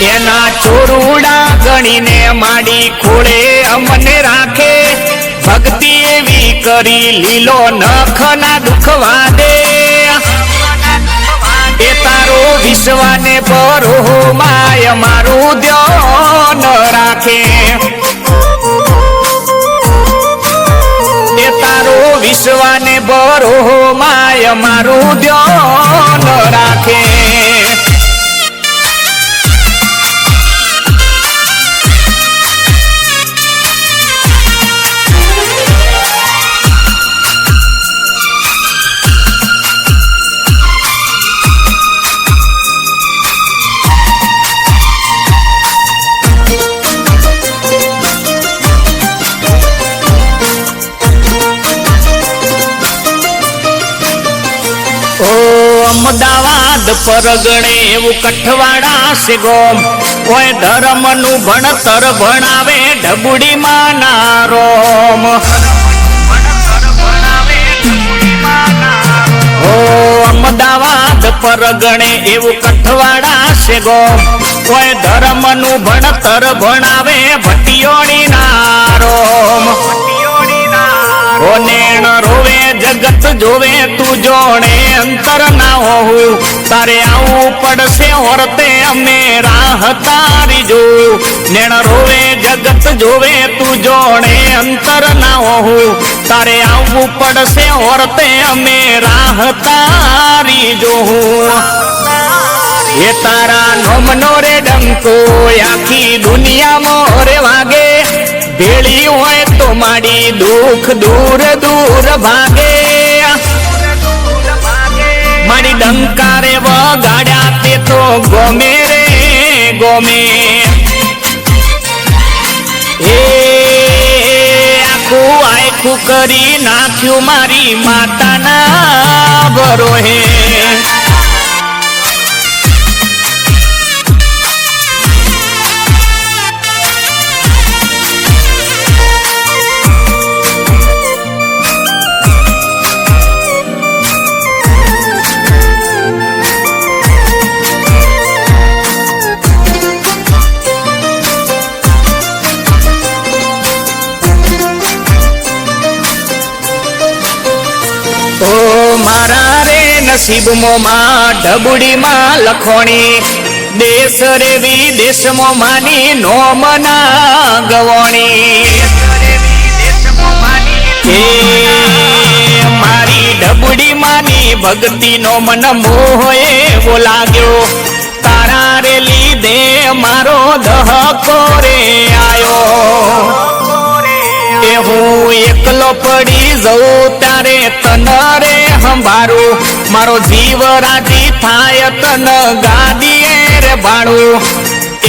એના ચોરુડા ગણીને માડી ખોળે અમને રાખે. ભક્તિ એવી કરી લીલો નખના દુખવા દે એ તારો વિશ્વાને પરો માય મારું ધ્યાન રાખે. એ તારો વિશ્વાને બરો માય મારું ધ્યાન રાખે. અમદાવાદ પરગણે એવું કઠવાડા છે ગોમ કોઈ ધર્મનું ભણતર ભણાવે ઢબુડી માના રોમ અમદાવાદ પરગણે એવું કઠવાડા છે ગોમ કોઈ ધર્મનું ભણતર ભણાવે ભટિયોણી ના રોમ નેણ રોવે, જગત જોવે, તું જોણે, અંતર ના હોવું. તારે આવું પડશે હોરતે, અમે રાહ તારી જોયું. નેણ રોવે, જગત જોવે, તું જોણે, અંતર ના હોવું. તારે આવવું પડશે હોરતે, અમે રાહ તારી જોવું. એ તારા નોમનો રે ડંકો આખી દુનિયા મોરે વાગે. ભેળી હોય તો માડી દુઃખ દૂર દૂર ભાગે. મારી ડંકારે વગાડ્યા તે તો ગમે રે, ગમે. એ આખું આખું કરી નાખ્યું મારી માતાના બરોહે મારા રે નસીબમાં માં ઢબુડીમાં લખોણી. દેશ રે વિદેશમાં માની નોમના ગવણી મારી ઢબુડી માની ભક્તિનો મન મોહ એવો લાગ્યો તારા રે લીધે મારો દહકો રે આયો. એ હું એકલો પડી જઉં ત્યારે તન રે સંભાળું. મારો જીવ રાજી થાય તન ગાદીએ રે ભાડું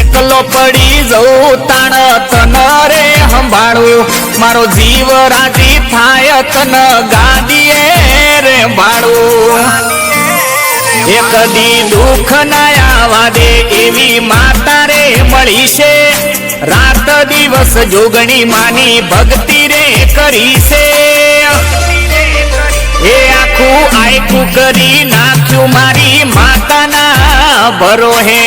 એકલો પડી જઉં તાણ તન રે સંભાળું. મારો જીવ રાજી થાય તન ગાદીએ રે ભાડું એક દી દુઃખ ના આવા દે એવી માતા રે મળી છે. રાત દિવસ જોગણી માની ભક્તિ રે કરી છે એ આખું આયકું કરી નાખ્યું મારી માતાના ભરોહે.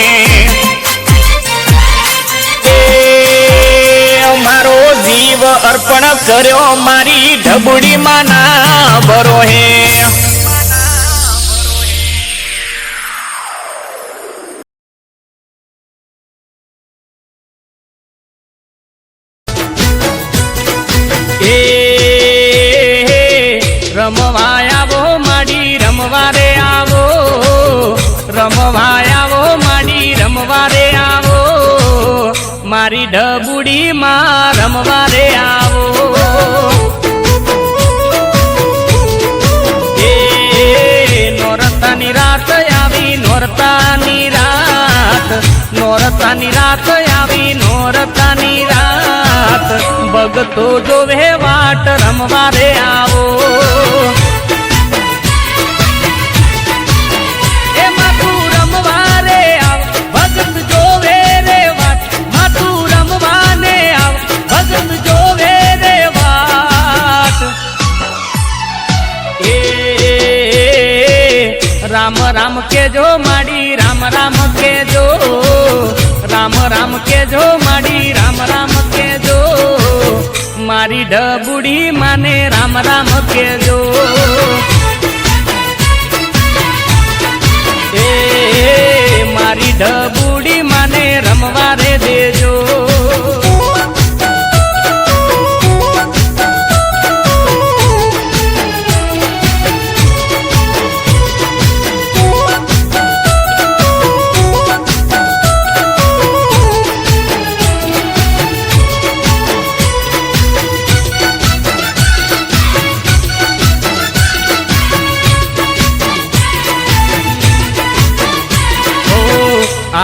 હે મારો જીવ અર્પણ કર્યો મારી ઢબુડી માના ભરોહે. એ મારી ઢબુડી માં રમવા રે આવો. નોરતાની રાત આવી, નોરતાની રાત નોરતાની રાત આવી, નોરતાની રાત. ભગતો જોવે વાટ રમવા રે આવો. રામ રામ કેજો માડી રામ રામ કેજો માડી, રામ રામ કેજો, મારી ઢબુડી માને રામ રામ કેજો. એ મારી ઢબુડી માને રમવા રે દેજો.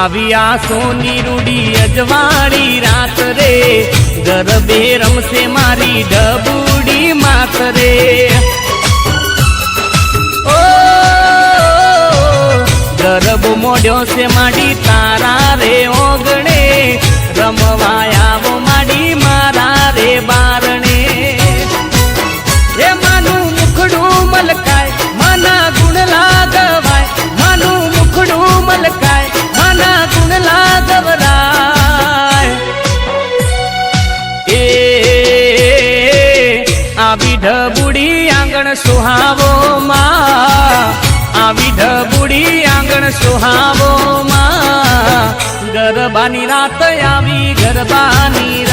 આવી આ સોની રૂડી અજવાળી રાત રે. ગરબે રમશે મારી ડબુડી માત રે. ઓ, ગરબ મોડ્યો છે માડી તારા રે ઓગણે. રમવા આવો માડી મારા રે બારણે. આંગણ સુહાવો માં. આવી ઢબુડી આંગણ સુહાવો માં. ગરબાની રાત આવી ગરબાની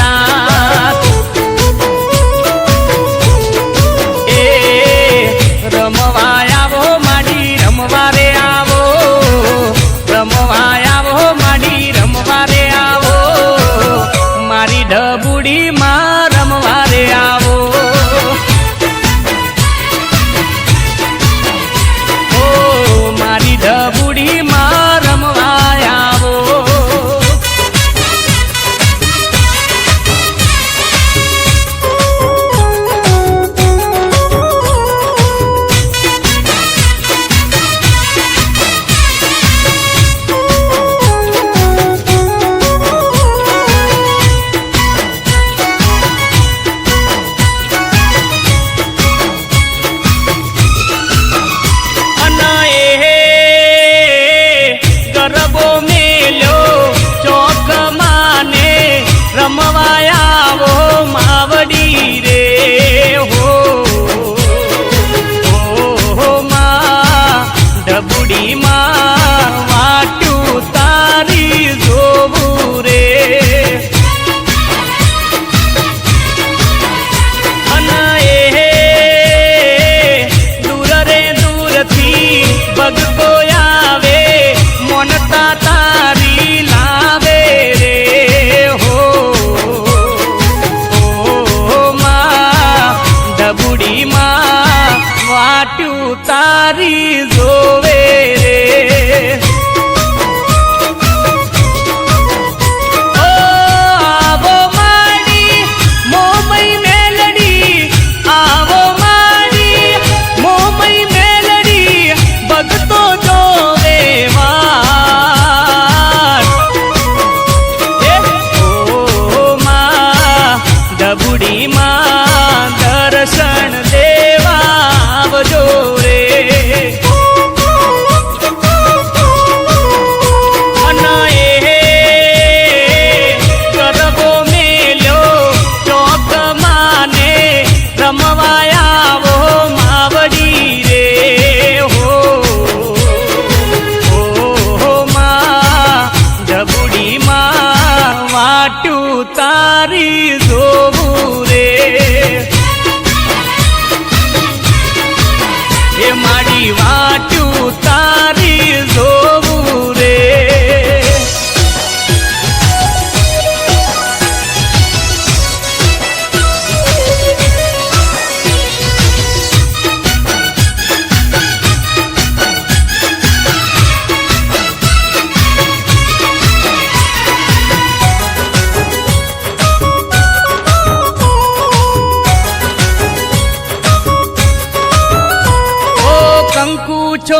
ડબુડી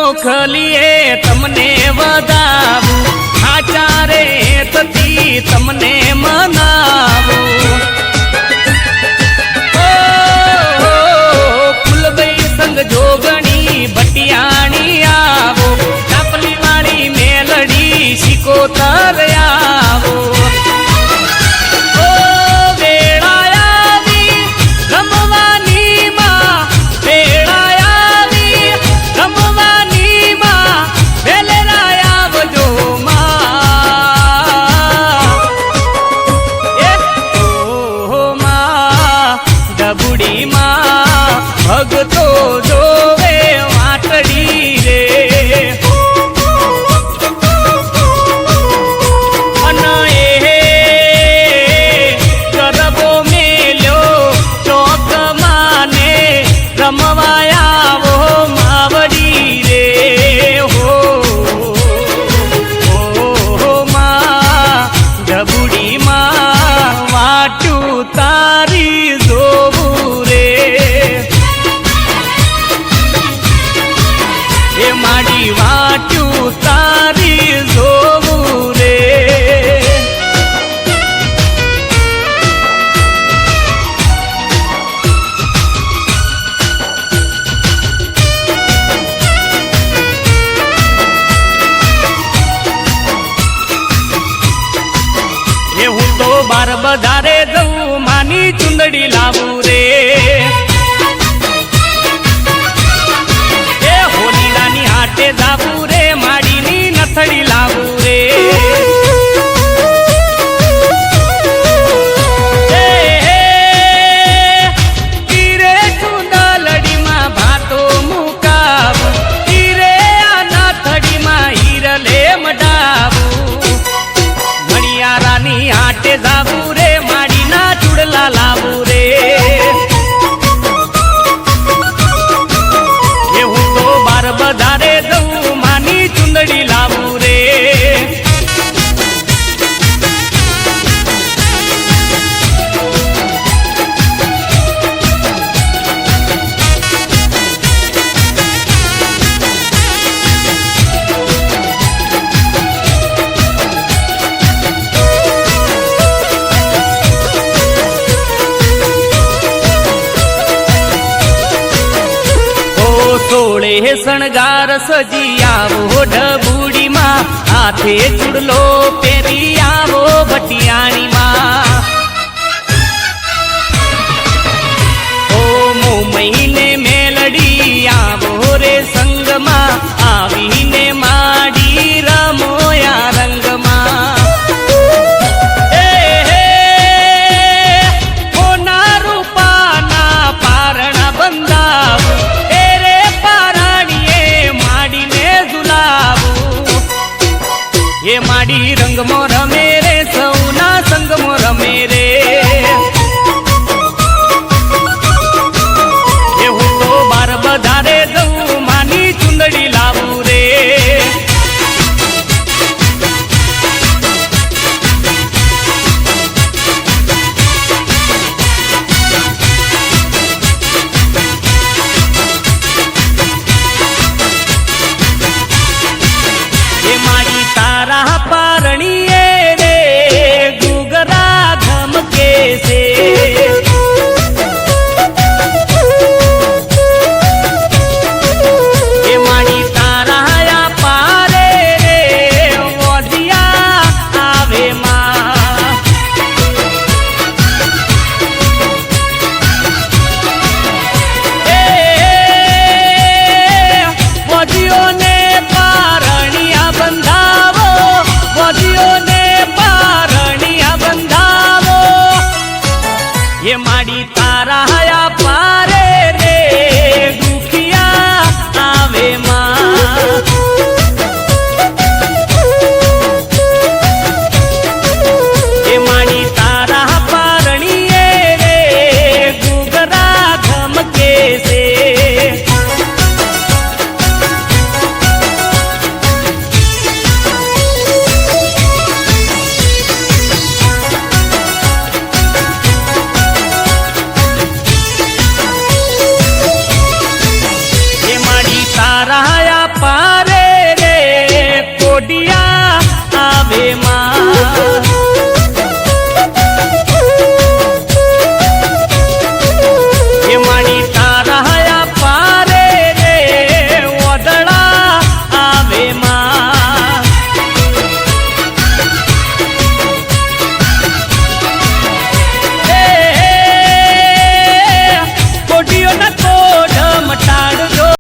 કંકુ ચોખલીએ તમને વધાવું. આચારે થતી તમને મનાવું. ஆடி வாட்டு ટોળે શણગાર સજી આવો ઢબુડીમાં. હાથે ચૂડલો પહેરી આવો ભટિયાણીમાં.